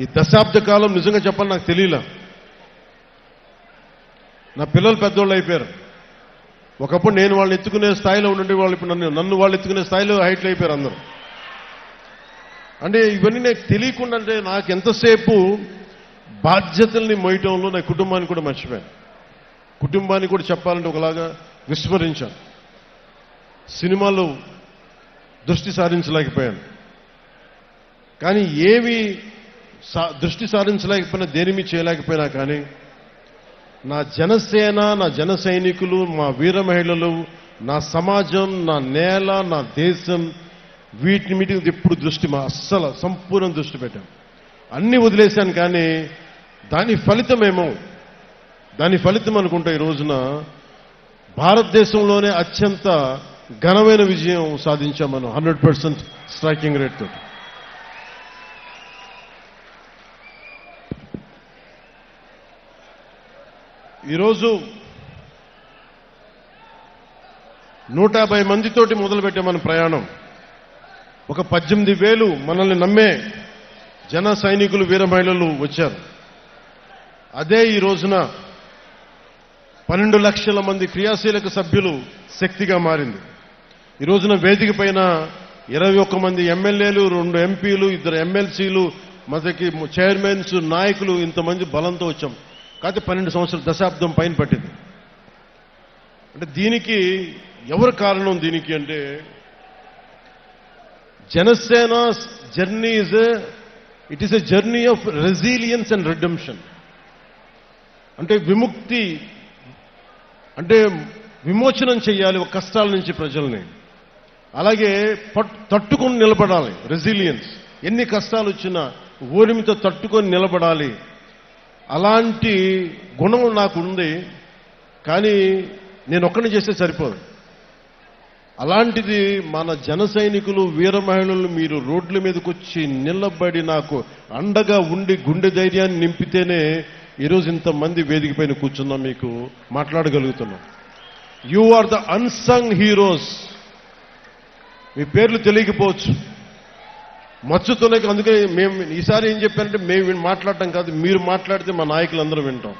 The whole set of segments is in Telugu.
ఈ దశాబ్ద కాలం నిజంగా చెప్పాలి నాకు తెలియలే. నా పిల్లలు పెద్దోళ్ళు అయిపోయారు. ఒకప్పుడు నేను వాళ్ళని ఎత్తుకునే స్థాయిలో ఉండే వాళ్ళు ఇప్పుడు నన్ను నన్ను వాళ్ళు ఎత్తుకునే స్థాయిలో హైట్లు అయిపోయారు అందరూ. అంటే ఇవన్నీ నాకు తెలియకుండా అంటే నాకు ఎంతసేపు బాధ్యతల్ని మోయటంలో నా కుటుంబాన్ని కూడా మర్చిపోయాను. కుటుంబాన్ని కూడా చెప్పాలంటే ఒకలాగా విస్మరించాను. సినిమాలో దృష్టి సారించలేకపోయాను. కానీ ఏమి దృష్టి సారించలేకపోయినా దేనిమి చేయలేకపోయినా కానీ నా జనసేన నా జన సైనికులు మా వీర మహిళలు నా సమాజం నా నేల నా దేశం వీటిని మీటి ఎప్పుడు దృష్టి మా అస్సలు సంపూర్ణ దృష్టి పెట్టాం. అన్ని వదిలేశాను కానీ దాని ఫలితమేమో దాని ఫలితం అనుకుంటే ఈ రోజున భారతదేశంలోనే అత్యంత ఘనమైన విజయం సాధించాం మనం హండ్రెడ్ పర్సెంట్ స్ట్రైకింగ్ రేట్ తోటి. ఈరోజు నూట యాభై మందితోటి మొదలుపెట్టే మన ప్రయాణం. ఒక పద్దెనిమిది వేలు మనల్ని నమ్మే జన సైనికులు వీర మహిళలు వచ్చారు. అదే ఈ రోజున పన్నెండు లక్షల మంది క్రియాశీలక సభ్యులు శక్తిగా మారింది. ఈ రోజున వేదిక పైన ఇరవై ఒక్క మంది ఎమ్మెల్యేలు రెండు ఎంపీలు ఇద్దరు ఎమ్మెల్సీలు మనకి చైర్మన్స్ నాయకులు ఇంతమంది బలంతో వచ్చాం. కాకపోతే పన్నెండు సంవత్సరాల దశాబ్దం పైన పట్టింది. అంటే దీనికి ఎవరు కారణం దీనికి అంటే Janasena journey is it is a journey of resilience and redemption అంటే విముక్తి అంటే విమోచనం చేయాలి ఒక కష్టాల నుంచి ప్రజల్ని. అలాగే పట్- తట్టుకొని నిలబడాలి రెసిలియన్స్ ఎన్ని కష్టాలు వచ్చినా ఓరిమితో తట్టుకొని నిలబడాలి. అలాంటి గుణం నాకు ఉంది కానీ నేను ఒక్కడిని చేస్తే సరిపోదు. అలాంటిది మన జన సైనికులు వీర మహిళలు మీరు రోడ్ల మీదకి వచ్చి నిలబడి నాకు అండగా ఉండి గుండె ధైర్యాన్ని నింపితేనే ఈరోజు ఇంతమంది వేదిక పైన కూర్చున్నాం మీకు మాట్లాడగలుగుతున్నాం. You are the unsung heroes మీ పేర్లు తెలియకపోవచ్చు. మచ్చుతోనే అందుకే మేము ఈసారి ఏం చెప్పారంటే మేము మాట్లాడటం కాదు మీరు మాట్లాడితే మా నాయకులందరూ వింటాం.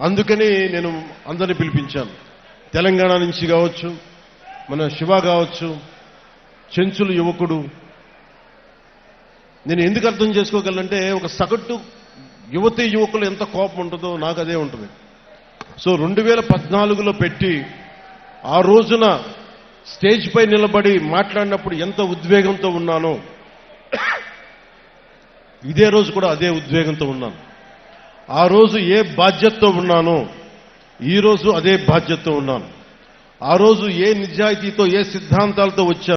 అందుకని నేను అందరిని పిలిపించాను. తెలంగాణ నుంచి కావచ్చు మన శివ కావచ్చు చెంచులు యువకుడు. నేను ఎందుకు అర్థం చేసుకోగలంటే ఒక సగటు యువతి యువకులు ఎంత కోపం ఉంటుందో నాకు అదే ఉంటుంది. సో రెండు వేల పద్నాలుగులో పెట్టి ఆ రోజున స్టేజ్ పై నిలబడి మాట్లాడినప్పుడు ఎంత ఉద్వేగంతో ఉన్నానో ఇదే రోజు కూడా అదే ఉద్వేగంతో ఉన్నాను. ఆ రోజు ఏ బాధ్యతతో ఉన్నానో ఈ రోజు అదే బాధ్యతతో ఉన్నాను. ఆ రోజు ఏ నిజాయితీతో ఏ సిద్ధాంతాలతో వచ్చాను